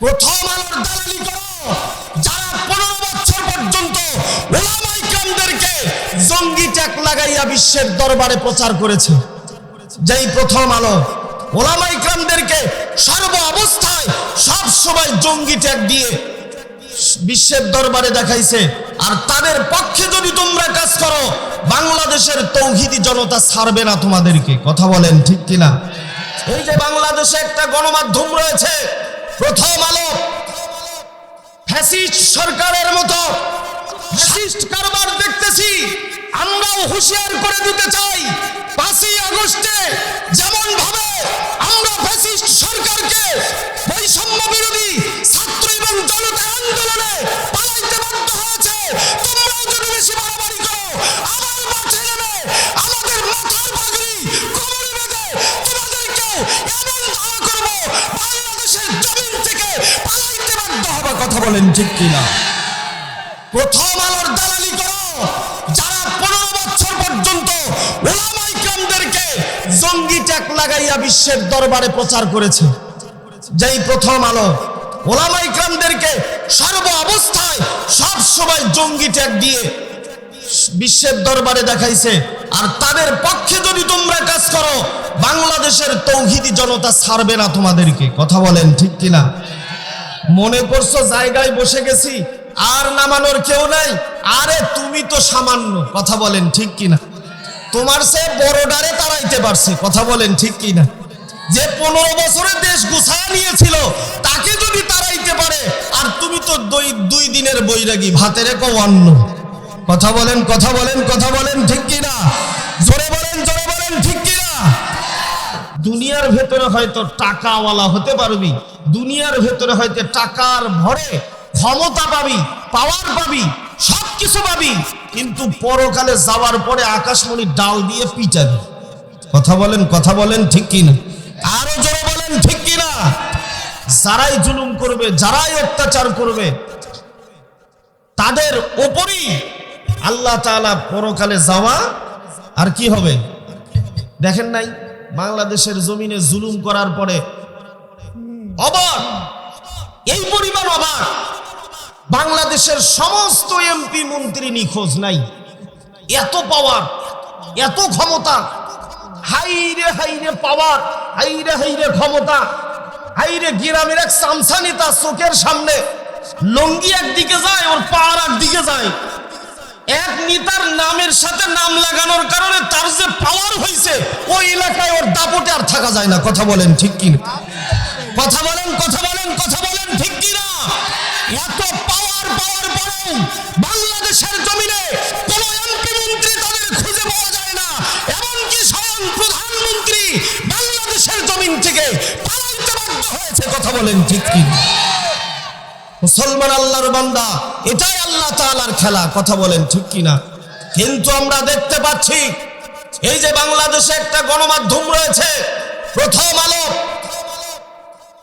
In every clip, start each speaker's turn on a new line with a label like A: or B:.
A: প্রথম আলোর দালালি করো। যারা পনেরো বছর পর্যন্ত ওলামাই কামদেরকে জঙ্গি ট্যাগ লাগাইয়া বিশ্বের দরবারে প্রচার করেছে। যেই প্রথম আলো, ওলামাই কামদেরকে সর্ব অবস্থায় সব সময় জঙ্গি দিয়ে বিশ্বের দরবারে দেখাইছে। আর তাদের পক্ষে যদি তোমরা কাজ করো, বাংলাদেশের তৌহিদি জনতা ছাড়বে না তোমাদেরকে। কথা বলেন ঠিক কিনা? এই যে বাংলাদেশে একটা গণমাধ্যম রয়েছে সরকারের মতো কারবার দেখতেছি আমরাও হুঁশিয়ার করে দিতে চাই। কথা বলেন ঠিক কিনা? প্রথম আলোর দালালি করো। যারা পনেরো বছর পর্যন্ত ওলামাই কামদেরকে জঙ্গি ট্যাগ লাগাইয়া বিশ্বের দরবারে প্রচার করেছে। যেই প্রথম আলো, ওলামাই কামদেরকে সর্ব অবস্থায় সব সময় জঙ্গি ট্যাগ দিয়ে বিশ্বের দরবারে দেখাইছে। আর তাদের পক্ষে যদি তোমরা কাজ করো, বাংলাদেশের তৌহিদি জনতা ছাড়বে না তোমাদেরকে। কথা বলেন ঠিক কিনা? মনে করছ জায়গায় বসে গেছি? আর নামানোর কেউ নাই? আরে তুমি তো সামান্য। কথা বলেন ঠিক কিনা? তোমার সে বড়ডারে তাড়াইতে পারছে। কথা বলেন ঠিক কিনা? যে পনেরো বছরে দেশ গুছায় নিয়েছিল, তাকে যদি তাড়াইতে পারে, আর তুমি তো দুই দুই দিনের বৈরাগী, ভাতের এক অন্ন। কথা বলেন কথা বলেন কথা বলেন ঠিক কিনা? জোরে বলেন জোরে বলেন ঠিক কিনা? দুনিয়ার ভেতরে হয়তো টাকাওয়ালা হতে পারবি, দুনিয়ার ভেতরে হয়তো টাকার ভরে ক্ষমতা পাবি পাওয়ার পাবি সব কিছু পাবি, কিন্তু পরকালে যাওয়ার পরে আকাশমণি ডাল দিয়ে পিটাবি। কথা বলেন কথা বলেন ঠিক কিনা? আরও জোরে বলেন ঠিক কিনা? যারাই জুলুম করবে, যারাই অত্যাচার করবে, তাদের ওপরই আল্লাহ তাআলা পরকালে যাওয়া আর কি হবে? দেখেন নাই? বাংলাদেশের জমিনে জুলুম করার পরে অবাক, এই পরিমাণ অবাক। বাংলাদেশের সমস্ত এমপি মন্ত্রী নিখোঁজ নাই। এত পাওয়ার এত ক্ষমতা। হাইরে হাইরে পাওয়ার হাইরে হাইরে ক্ষমতা। হাইরে গ্রামের এক সামসা নেতা চোখের সামনে। লঙ্গি একদিকে যায়, ওর পাওয়ার একদিকে যায়। এক নেতার নামের সাথে নাম লাগানোর কারণে তার যে পাওয়ার হয়েছে ওই এলাকায় ওর দাপটে আর থাকা যায় না, কথা বলেন ঠিক কি কথা বলেন কথা বলেন কথা বলেন ঠিক কি না এত পাওয়ার পাওয়ার পরেও বাংলাদেশের জমিনে কোন এমপি মন্ত্রী তাদের খুঁজে পাওয়া যায় না। এমনকি স্বয়ং প্রধানমন্ত্রী বাংলাদেশের জমিন থেকে পালাইতে বাধ্য হয়েছে, কথা বলেন ঠিক কি মুসলমান আল্লাহর বান্দা, এটাই আল্লাহ তাআলার খেলা, কথা বলেন ঠিক কি না কিন্তু আমরা দেখতে পাচ্ছি, এই যে বাংলাদেশে একটা গণমাধ্যম রয়েছে প্রথম আলো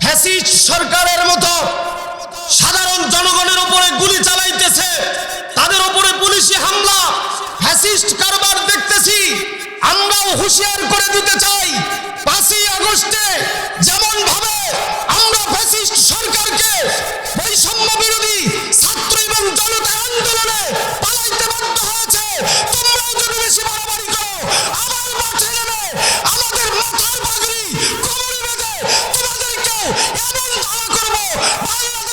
A: ফ্যাসিস্ট সরকারের মতো সাধারণ জনগণের উপরে গুলি চালাইতেছে। তাদের উপরে পুলিশি হামলা। ফ্যাসিস্ট কারবার দেখতেছি। আমরাও হুঁশিয়ার করে দিতে চাই।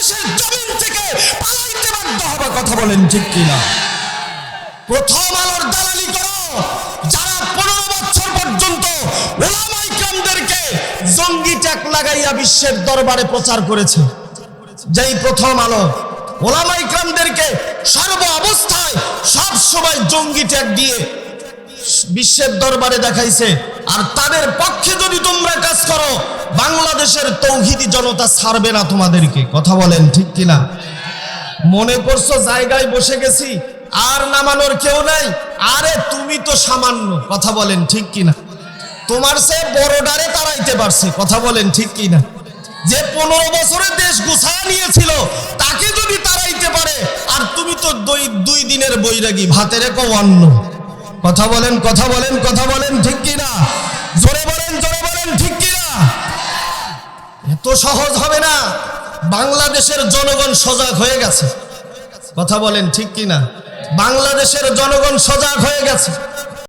A: বাংলাদেশের জমিন থেকে পালাইতে বাধ্য হবে, কথা বলেন ঠিক কিনা? প্রথম আলোর দালালি করো, যারা পনেরো বছর পর্যন্ত ওলামাই কামদেরকে জঙ্গি ট্যাগ লাগাইয়া বিশ্বের দরবারে প্রচার করেছে। যেই প্রথম আলো, ওলামাই কামদেরকে সর্ব অবস্থায় সব সময় জঙ্গি ট্যাগ দিয়ে বিশ্বের দরবারে দেখাইছে। আর তাদের পক্ষে যদি তোমরা কাজ করো, বাংলাদেশের তৌহিদি জনতা ছাড়বে না তোমাদেরকে। কথা বলেন ঠিক কিনা? মনে করছ জায়গায় বসে গেছি, আর নামানোর কেউ নাই। আরে তুমি তো সামান্য, কথা বলেন ঠিক কিনা? তোমার সে বড়ডারে তাড়াইতে পারছে, কথা বলেন ঠিক কিনা? যে পনেরো বছরে দেশ গুছায় নিয়েছিল, তাকে যদি তাড়াইতে পারে, আর তুমি তো দুই দিনের বৈরাগী, ভাতের এক অন্ন কথা বলেন কথা বলেন কথা বলেন, ঠিক কিনা? জোরে বলেন জোরে বলেন, ঠিক কিনা? এত সহজ হবে না? বাংলাদেশের জনগণ সজাগ হয়ে গেছে। কথা বলেন, ঠিক কিনা? বাংলাদেশের জনগণ সজাগ হয়ে গেছে।